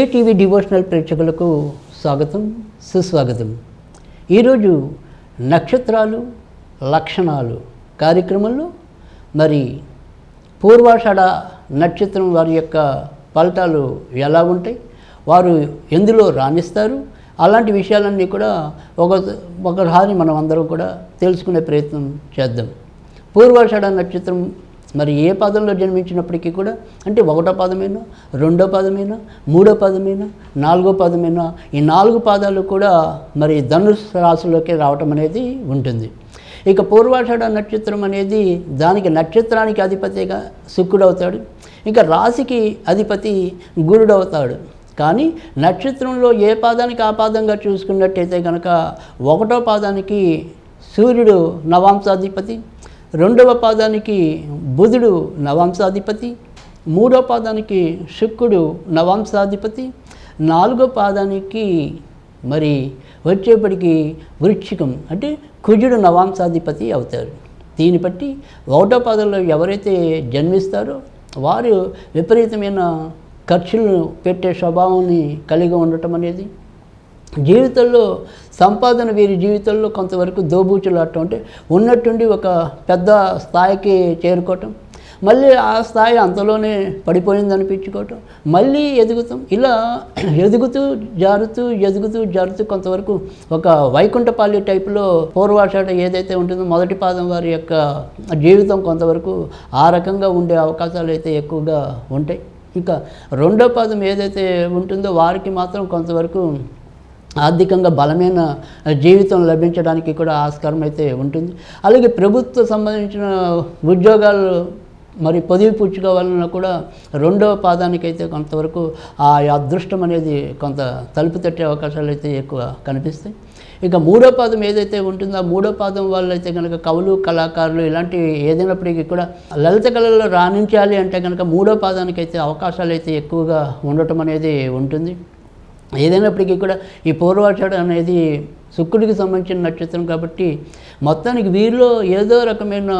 ATV devotional ప్రేక్షకులకు స్వాగతం సుస్వాగతం. ఈరోజు నక్షత్రాలు లక్షణాలు కార్యక్రమంలో మరి పూర్వాషాఢ నక్షత్రం వారి యొక్క ఫలితాలు ఎలా ఉంటాయి వారు ఎందులో రాణిస్తారు అలాంటి విషయాలన్నీ కూడా ఒక ఒకసారి మనం అందరం కూడా తెలుసుకునే ప్రయత్నం చేద్దాం. పూర్వాషాఢ నక్షత్రం మరి ఏ పాదంలో జన్మించినప్పటికీ కూడా అంటే ఒకటో పాదమైనా రెండో పాదమైనా మూడో పాదమైనా నాలుగో పాదమైనా ఈ నాలుగు పాదాలు కూడా మరి ధనుసు రాశిలోకి రావటం అనేది ఉంటుంది. ఇక పూర్వాషాఢ నక్షత్రం అనేది దానికి నక్షత్రానికి అధిపతిగా శుక్రుడు అవుతాడు ఇంకా రాశికి అధిపతి గురుడు అవుతాడు కానీ నక్షత్రంలో ఏ పాదానికి ఆ పాదంగా చూసుకున్నట్టయితే కనుక ఒకటో పాదానికి సూర్యుడు నవాంశాధిపతి రెండవ పాదానికి బుధుడు నవాంశాధిపతి మూడో పాదానికి శుక్రుడు నవాంశాధిపతి నాలుగో పాదానికి మరి వచ్చేప్పటికి వృక్షికం అంటే కుజుడు నవాంశాధిపతి అవుతారు. దీన్ని బట్టి ఒకటో పాదంలో ఎవరైతే జన్మిస్తారో వారు విపరీతమైన ఖర్చులను పెట్టే స్వభావాన్ని కలిగి ఉండటం అనేది జీవితంలో సంపాదన వీరి జీవితంలో కొంతవరకు దోబూచులాడటం అంటే ఉన్నట్టుండి ఒక పెద్ద స్థాయికి చేరుకోవటం మళ్ళీ ఆ స్థాయి అంతలోనే పడిపోయింది అనిపించుకోవటం మళ్ళీ ఎదుగుతాం. ఇలా ఎదుగుతూ జారుతూ ఎదుగుతూ జారుతూ కొంతవరకు ఒక వైకుంఠపాలి టైపులో పూర్వాషాఢ ఏదైతే ఉంటుందో మొదటి పాదం వారి యొక్క జీవితం కొంతవరకు ఆ రకంగా ఉండే అవకాశాలు అయితే ఎక్కువగా ఉంటాయి. ఇంకా రెండో పాదం ఏదైతే ఉంటుందో వారికి మాత్రం కొంతవరకు ఆర్థికంగా బలమైన జీవితం లభించడానికి కూడా ఆస్కారం అయితే ఉంటుంది. అలాగే ప్రభుత్వ సంబంధించిన ఉద్యోగాలు మరి పొదివి పుచ్చుకోవాలన్నా కూడా రెండవ పాదానికైతే కొంతవరకు ఆ అదృష్టం అనేది కొంత తలుపు తట్టే అవకాశాలు అయితే ఎక్కువ కనిపిస్తాయి. ఇక మూడో పాదం ఏదైతే ఉంటుందో ఆ మూడో పాదం వాళ్ళు అయితే కనుక కవులు కళాకారులు ఇలాంటివి ఏదైనప్పటికీ కూడా లలిత కళల్లో రాణించాలి అంటే కనుక మూడో పాదానికైతే అవకాశాలు అయితే ఎక్కువగా ఉండటం అనేది ఉంటుంది. ఏదైనప్పటికీ కూడా ఈ పూర్వాషాఢ అనేది శుక్రుడికి సంబంధించిన నక్షత్రం కాబట్టి మొత్తానికి వీరిలో ఏదో రకమైన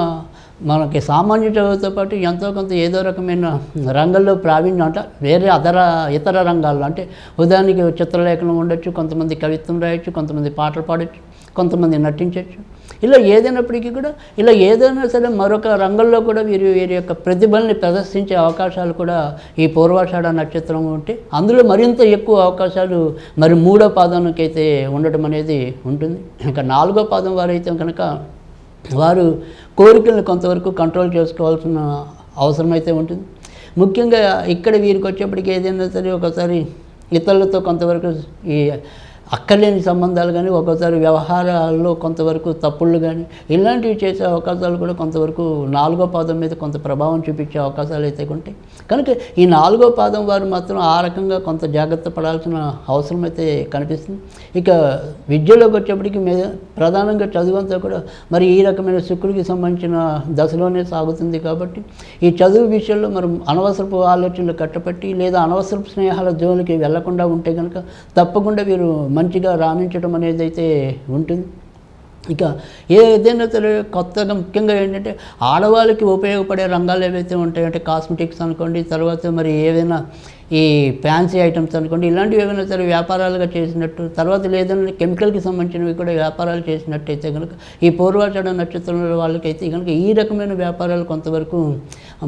మనకి సామాన్య చదువుతో పాటు ఎంతో కొంత ఏదో రకమైన రంగంలో ప్రావీణ్యం అంటే వేరే అదర ఇతర రంగాల్లో అంటే ఉదాహరణకి చిత్రలేఖనం ఉండొచ్చు కొంతమంది కవిత్వం రాయొచ్చు కొంతమంది పాటలు పాడొచ్చు కొంతమంది నటించవచ్చు ఇలా ఏదైనప్పటికీ కూడా ఇలా ఏదైనా సరే మరొక రంగంలో కూడా వీరి వీరి యొక్క ప్రతిభల్ని ప్రదర్శించే అవకాశాలు కూడా ఈ పూర్వాషాఢ నక్షత్రం ఉంటే అందులో మరింత ఎక్కువ అవకాశాలు మరి మూడో పాదానికి అయితే ఉండటం అనేది ఉంటుంది. ఇంకా నాలుగో పాదం వారైతే కనుక వారు కోరికలను కొంతవరకు కంట్రోల్ చేసుకోవాల్సిన అవసరం అయితే ఉంటుంది. ముఖ్యంగా ఇక్కడ వీరికి వచ్చేప్పటికి ఏదైనా సరే ఒకసారి ఇతరులతో కొంతవరకు ఈ అక్కర్లేని సంబంధాలు కానీ ఒక్కోసారి వ్యవహారాల్లో కొంతవరకు తప్పుళ్ళు కానీ ఇలాంటివి చేసే అవకాశాలు కూడా కొంతవరకు నాలుగో పాదం మీద కొంత ప్రభావం చూపించే అవకాశాలు అయితే ఉంటాయి. కనుక ఈ నాలుగో పాదం వారు మాత్రం ఆ రకంగా కొంత జాగ్రత్త పడాల్సిన అవసరం అయితే కనిపిస్తుంది. ఇక విద్యలోకి వచ్చేప్పటికి మీద ప్రధానంగా చదువంతా కూడా మరి ఈ రకమైన శుక్రుడికి సంబంధించిన దశలోనే సాగుతుంది కాబట్టి ఈ చదువు విషయంలో మనం అనవసరపు ఆలోచనలు కట్టపట్టి లేదా అనవసరపు స్నేహాల జోలికి వెళ్ళకుండా ఉంటే కనుక తప్పకుండా వీరు మంచిగా రాణించడం అనేది అయితే ఉంటుంది. ఇక ఏదైనా సరే కొత్తగా ముఖ్యంగా ఏంటంటే ఆడవాళ్ళకి ఉపయోగపడే రంగాలు ఏవైతే ఉంటాయంటే కాస్మెటిక్స్ అనుకోండి తర్వాత మరి ఏదైనా ఈ ఫ్యాన్సీ ఐటమ్స్ అనుకోండి ఇలాంటివి ఏమైనా సరే వ్యాపారాలుగా చేసినట్టు తర్వాత లేదన్నా కెమికల్కి సంబంధించినవి కూడా వ్యాపారాలు చేసినట్టయితే కనుక ఈ పూర్వాచడ నక్షత్రంలో వాళ్ళకైతే కనుక ఈ రకమైన వ్యాపారాలు కొంతవరకు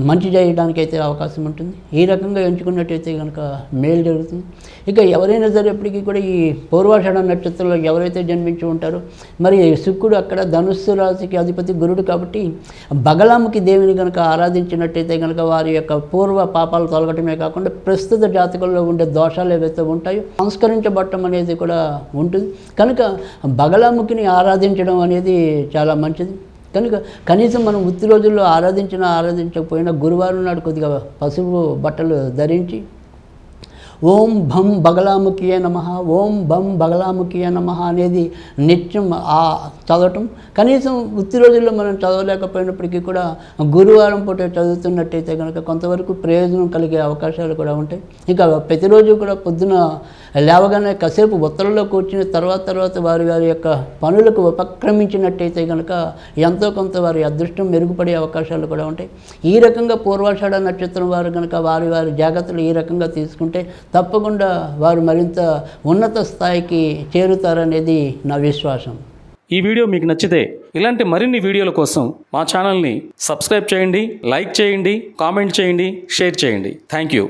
మంచి చేయడానికి అయితే అవకాశం ఉంటుంది. ఈ రకంగా ఎంచుకున్నట్టయితే కనుక మేలు జరుగుతుంది. ఇక ఎవరైనా సరే ఎప్పటికీ కూడా ఈ పూర్వాషాఢ నక్షత్రంలో ఎవరైతే జన్మించి ఉంటారో మరి శుక్రుడు అక్కడ ధనుస్సు రాశికి అధిపతి గురుడు కాబట్టి బగలాముకి దేవిని కనుక ఆరాధించినట్టయితే కనుక వారి యొక్క పూర్వ పాపాలు తొలగటమే కాకుండా ప్రస్తుత జాతకంలో ఉండే దోషాలు ఏవైతే ఉంటాయో సంస్కరించబడటం అనేది కూడా ఉంటుంది. కనుక బగలాముఖిని ఆరాధించడం అనేది చాలా మంచిది. కనుక కనీసం మనం ఉత్తి రోజుల్లో ఆరాధించినా ఆరాధించకపోయినా గురువారం నాడు కొద్దిగా పసుపు బట్టలు ధరించి ఓం భం బగలాముఖియ నమ ఓం భం బగలాముఖియ నమ అనేది నిత్యం ఆ చదవటం. కనీసం ఉత్తి రోజుల్లో మనం చదవలేకపోయినప్పటికీ కూడా గురువారం పూట చదువుతున్నట్టయితే కనుక కొంతవరకు ప్రయోజనం కలిగే అవకాశాలు కూడా ఉంటాయి. ఇక ప్రతిరోజు కూడా పొద్దున లేవగానే కాసేపు ఉత్తరంలో కూర్చుని తర్వాత తర్వాత వారి వారి యొక్క పనులకు ఉపక్రమించినట్టయితే కనుక ఎంతో కొంత వారి అదృష్టం మెరుగుపడే అవకాశాలు కూడా ఉంటాయి. ఈ రకంగా పూర్వాషాఢ నక్షత్రం వారు కనుక వారి వారి జాగ్రత్తలు ఈ రకంగా తీసుకుంటే తప్పకుండా వారు మరింత ఉన్నత స్థాయికి చేరుతారనేది నా విశ్వాసం. ఈ వీడియో మీకు నచ్చితే ఇలాంటి మరిన్ని వీడియోల కోసం మా ఛానల్ని సబ్స్క్రైబ్ చేయండి లైక్ చేయండి కామెంట్ చేయండి షేర్ చేయండి. Thank you.